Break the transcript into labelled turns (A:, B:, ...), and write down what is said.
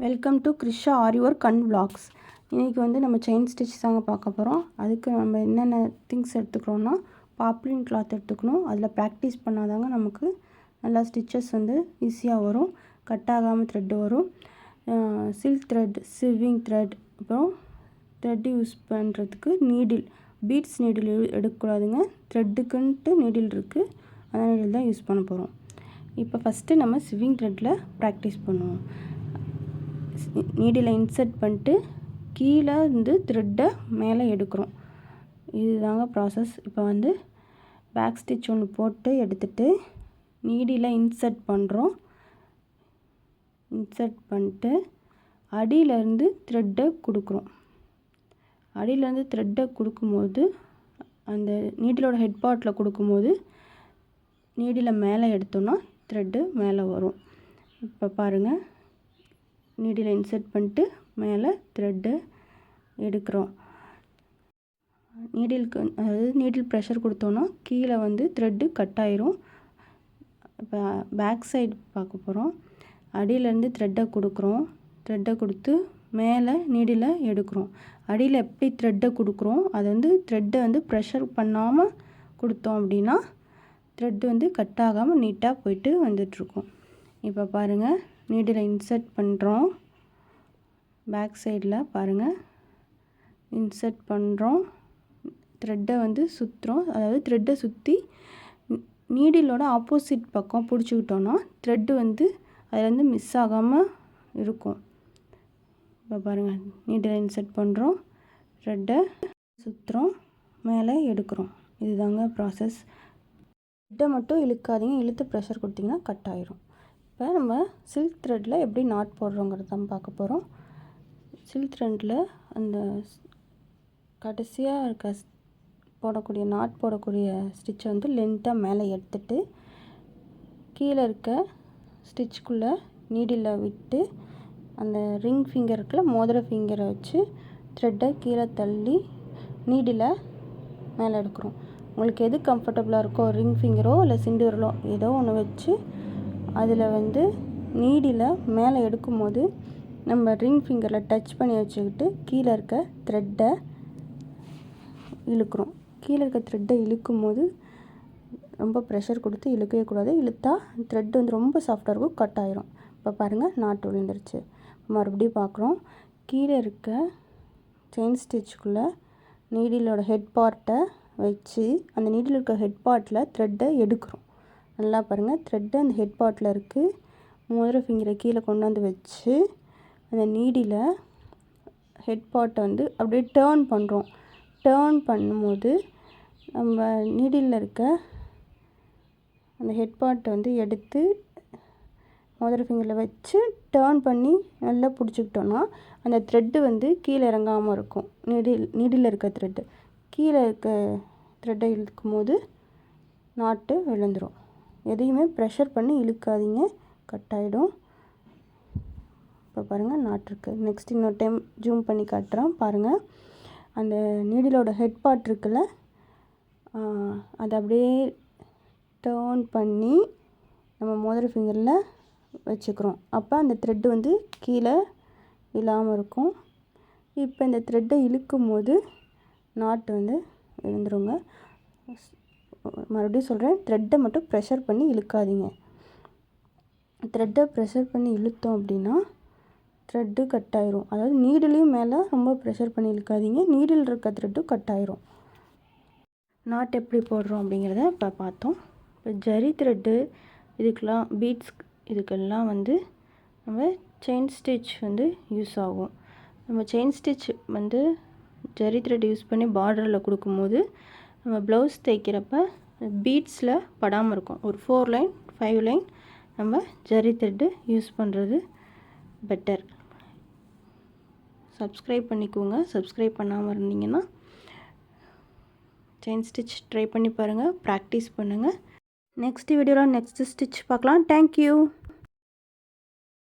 A: Welcome to Krisha Aari your கண் vlogs. இன்றைக்கி வந்து நம்ம செயின் ஸ்டிச் தாங்க பார்க்க போகிறோம் அதுக்கு நம்ம என்னென்ன திங்ஸ் எடுத்துக்கிறோன்னா பாப்ளின் கிளாத் எடுத்துக்கணும். அதில் ப்ராக்டிஸ் பண்ணாதாங்க நமக்கு நல்லா ஸ்டிச்சஸ் வந்து ஈஸியாக வரும். கட் ஆகாமல் த்ரெட்டு வரும். சில்க் த்ரெட் சிவிங் த்ரெட் அப்புறம் த்ரெட் யூஸ் பண்ணுறதுக்கு நீடில் பீட்ஸ் நீடில் எடுக்கக்கூடாதுங்க. த்ரெட்டுக்குன்ட்டு நீடில் இருக்குது அந்த நீடில் தான் யூஸ் பண்ண போகிறோம் இப்போ ஃபஸ்ட்டு நம்ம சிவிங் த்ரெட்டில் ப்ராக்டிஸ் பண்ணுவோம். நீடில் இன்சர்ட் பண்ணிட்டு கீழே இருந்து த்ரெட்டை மேலே எடுக்கிறோம். இதுதாங்க ப்ராசஸ் இப்போ வந்து பேக் ஸ்டிச் ஒன்று போட்டு எடுத்துட்டு நீடியில் இன்சர்ட் பண்ணுறோம் இன்சர்ட் பண்ணிட்டு அடியிலேருந்து த்ரெட்டை கொடுக்குறோம். அடியிலேருந்து த்ரெட்டை கொடுக்கும்போது அந்த நீடிலோட ஹெட் பாட்டில் கொடுக்கும்போது நீடில் மேலே எடுத்தோன்னா த்ரெட்டு மேலே வரும். இப்போ பாருங்கள் நீடில் இன்சர்ட் பண்ணிட்டு மேலே த்ரெட்டு எடுக்கிறோம். நீடிலுக்கு அதாவது நீடில் ப்ரெஷர் கொடுத்தோன்னா கீழே வந்து த்ரெட்டு கட் ஆயிரும். இப்போ பேக் சைடு பார்க்க போகிறோம் அடியிலேருந்து த்ரெட்டை கொடுக்குறோம். த்ரெட்டை கொடுத்து மேலே நீடில் எடுக்கிறோம். அடியில் எப்படி த்ரெட்டை கொடுக்குறோம்? அது வந்து த்ரெட்டை வந்து ப்ரெஷர் பண்ணாமல் கொடுத்தோம் அப்படின்னா த்ரெட்டு வந்து கட் ஆகாமல் நீட்டாக போயிட்டு வந்துட்ருக்கோம் இப்போ பாருங்கள் நீடில் இன்சர்ட் பண்ணுறோம் பேக் சைடில் பாருங்கள் இன்சர்ட் பண்ணுறோம் த்ரெட்டை வந்து சுற்றுறோம் அதாவது த்ரெட்டை சுற்றி நீடிலோட ஆப்போசிட் பக்கம் பிடிச்சிக்கிட்டோன்னா த்ரெட்டு வந்து அதுலேருந்து மிஸ் ஆகாமல் இருக்கும். இப்போ பாருங்கள் நீடில் இன்சர்ட் பண்ணுறோம் த்ரெட்டை சுற்றுறோம் மேலே எடுக்கிறோம். இதுதாங்க ப்ராசஸ் த்ரெட்டை மட்டும் இழுக்காதீங்க. இழுத்து ப்ரெஷர் கொடுத்திங்கன்னா கட் ஆயிரும். இப்போ நம்ம சில்க் த்ரெட்டில் எப்படி நாட் போடுறோங்கிறது தான் பார்க்க போகிறோம் சில்க் த்ரெட்டில் அந்த கடைசியாக இருக்க போடக்கூடிய நாட் போடக்கூடிய ஸ்டிச்சை வந்து லென்த்தாக மேலே எடுத்துட்டு கீழே இருக்க ஸ்டிச்சுக்குள்ளே நீடில் விட்டு அந்த ரிங் ஃபிங்கர் மோதிர ஃபிங்கரை வச்சு த்ரெட்டை கீழே தள்ளி நீடில் மேலே எடுக்கிறோம். உங்களுக்கு எது கம்ஃபர்டபுளாக இருக்கோ ரிங் ஃபிங்கரோ இல்லை சிண்டுவரலோ ஏதோ ஒன்று வச்சு அதில் வந்து நீடியில் மேலே எடுக்கும்போது நம்ம ரிங் ஃபிங்கரில் டச் பண்ணி வச்சுக்கிட்டு கீழே இருக்க த்ரெட்டை இழுக்கிறோம். கீழே இருக்க த்ரெட்டை இழுக்கும் போது ரொம்ப ப்ரெஷர் கொடுத்து இழுக்கவே கூடாது. இழுத்தா த்ரெட் வந்து ரொம்ப சாஃப்டாக இருக்கும் கட் ஆயிரும். இப்போ பாருங்கள் நாட்டு விழுந்துருச்சு. மறுபடியும் பார்க்குறோம். கீழே இருக்க செயின் ஸ்டிச்சுக்குள்ளே நீடிலோட ஹெட் பார்ட்டை வச்சு அந்த நீடில் இருக்க ஹெட் பார்ட்டில் த்ரெட்டை எடுக்கிறோம். நல்லா பாருங்கள் த்ரெட்டு அந்த ஹெட் பாட்டில் இருக்குது மோதிர ஃபிங்கரை கீழே கொண்டு வந்து வச்சு அந்த நீடியில் ஹெட் பாட்டை வந்து அப்படியே டேர்ன் பண்ணுறோம் டேர்ன் பண்ணும்போது நம்ம நீடியில் இருக்க அந்த ஹெட் பாட்டை வந்து எடுத்து மோதிர ஃபிங்கரில் வச்சு டேர்ன் பண்ணி நல்லா பிடிச்சிக்கிட்டோன்னா அந்த த்ரெட்டு வந்து கீழே இறங்காமல் இருக்கும். நீடில் நீடில் இருக்க த்ரெட்டு கீழே இருக்க த்ரெட்டை இழுக்கும் போது நாட்டு விழுந்துடும் எதையுமே ப்ரெஷர் பண்ணி இழுக்காதீங்க. கட் ஆகிடும் இப்போ பாருங்கள் நாட்டிருக்கு நெக்ஸ்ட் இன்னொரு டைம் ஜூம் பண்ணி காட்டுறோம். பாருங்கள் அந்த நீடிலோட ஹெட் பார்ட் இருக்குல்ல அதை அப்படியே டேர்ன் பண்ணி நம்ம மோதிர ஃபிங்கரில் வச்சுக்கிறோம். அப்போ அந்த த்ரெட்டு வந்து கீழே இல்லாமல் இருக்கும். இப்போ இந்த த்ரெட்டை இழுக்கும் போது நாட்டு வந்து விழுந்துருங்க மறுபடியும் சொல்கிறேன் த்ரெட்டை மட்டும் ப்ரெஷர் பண்ணி இழுக்காதீங்க. த்ரெட்டை ப்ரெஷர் பண்ணி இழுத்தோம் அப்படின்னா த்ரெட்டு கட் ஆயிரும். அதாவது நீடிலையும் மேலே ரொம்ப ப்ரெஷர் பண்ணி இழுக்காதீங்க. நீடில் இருக்க த்ரெட்டும் கட் ஆயிரும். நாட் எப்படி போடுறோம் அப்படிங்கிறத இப்போ பார்த்தோம். இப்போ ஜரி த்ரெட்டு இதுக்கெலாம் பீட்ஸ் இதுக்கெல்லாம் வந்து நம்ம செயின் ஸ்டிச் வந்து யூஸ் ஆகும். நம்ம செயின் ஸ்டிச் வந்து ஜரி த்ரெட் யூஸ் பண்ணி பார்டரில் கொடுக்கும்போது நம்ம ப்ளவுஸ் தைக்கிறப்ப பீட்ஸில் படாமல் இருக்கும். ஒரு ஃபோர் லைன் ஃபைவ் லைன் நம்ம ஜரி த்ரெட்டு யூஸ் பண்ணுறது பெட்டர் சப்ஸ்கிரைப் பண்ணிக்கோங்க. சப்ஸ்கிரைப் பண்ணாமல் இருந்தீங்கன்னா செயின் ஸ்டிச் ட்ரை பண்ணி பாருங்கள் ப்ராக்டிஸ் பண்ணுங்கள் நெக்ஸ்ட் வீடியோவில் நெக்ஸ்ட் ஸ்டிச் பார்க்கலாம். தேங்க்யூ